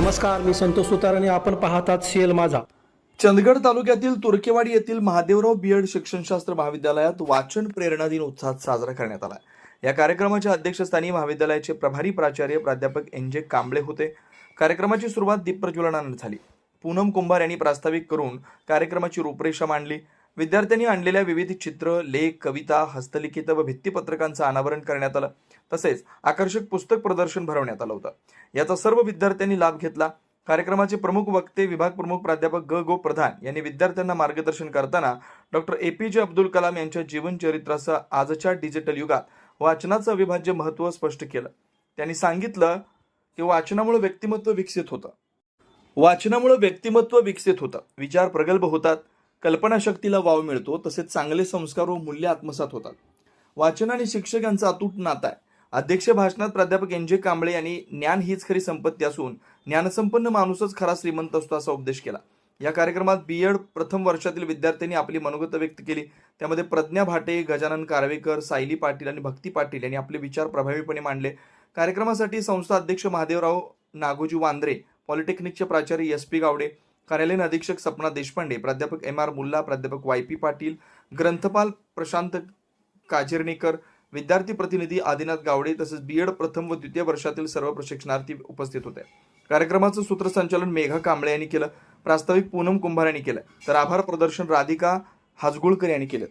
नमस्कार मी संतोष सुतार आणि आपण पाहतात शेल माझा. चंदगड तालुक्यातील तुर्केवाडी येथील महादेवराव बीएड शिक्षणशास्त्र महाविद्यालयात वाचन प्रेरणा दिन उत्साहात साजरा करण्यात आला या कार्यक्रमाच्या अध्यक्षस्थानी महाविद्यालयाचे प्रभारी प्राचार्य प्राध्यापक एन जे कांबळे होते. कार्यक्रमाची सुरुवात दीपप्रज्वलनाने झाली. पूनम कुंभार यांनी प्रास्ताविक करून कार्यक्रमाची रूपरेषा मांडली. विद्यार्थ्यांनी आणलेल्या विविध चित्र लेख कविता हस्तलिखित व भित्तीपत्रकांचं अनावरण करण्यात आलं. तसेच आकर्षक पुस्तक प्रदर्शन भरवण्यात आलं होतं. याचा सर्व विद्यार्थ्यांनी लाभ घेतला. कार्यक्रमाचे प्रमुख वक्ते विभाग प्रमुख प्राध्यापक ग. गो. प्रधान यांनी विद्यार्थ्यांना मार्गदर्शन करताना डॉक्टर ए. पी. जे. अब्दुल कलाम यांच्या जीवनचरित्रासह आजच्या डिजिटल युगात वाचनाचं अविभाज्य महत्त्व स्पष्ट केलं. त्यांनी सांगितलं की वाचनामुळे व्यक्तिमत्व विकसित होतं. वाचनामुळे व्यक्तिमत्व विकसित होतं. विचार प्रगल्भ होतात. कल्पनाशक्तीला वाव मिळतो. तसेच चांगले संस्कार व मूल्य आत्मसात होतात. वाचन आणि शिक्षक यांचं अतूट नाता आहे. अध्यक्ष भाषणात प्राध्यापक एन जे कांबळे यांनी ज्ञान हीच खरी संपत्ती असून ज्ञानसंपन्न माणूसच खरा श्रीमंत असतो असा उपदेश केला. या कार्यक्रमात बी एड प्रथम वर्षातील विद्यार्थ्यांनी आपली मनोगत व्यक्त केली. त्यामध्ये प्रज्ञा भाटे गजानन कारवेकर सायली पाटील आणि भक्ती पाटील यांनी आपले विचार प्रभावीपणे मांडले. कार्यक्रमासाठी संस्था अध्यक्ष महादेवराव नागोजी वांद्रे पॉलिटेक्निकचे प्राचार्य एस पी गावडे कार्यालयीन अधीक्षक सपना देशपांडे प्राध्यापक एम आर मुल्ला प्राध्यापक वाय पी पाटील ग्रंथपाल प्रशांत काजिर्णेकर विद्यार्थी प्रतिनिधी आदिनाथ गावडे तसेच बी एड प्रथम व द्वितीय वर्षातील सर्व प्रशिक्षणार्थी उपस्थित होते. कार्यक्रमाचं सूत्रसंचालन मेघा कांबळे यांनी केलं. प्रास्ताविक पूनम कुंभार यांनी केलं. तर आभार प्रदर्शन राधिका हाजगुळकर यांनी केलं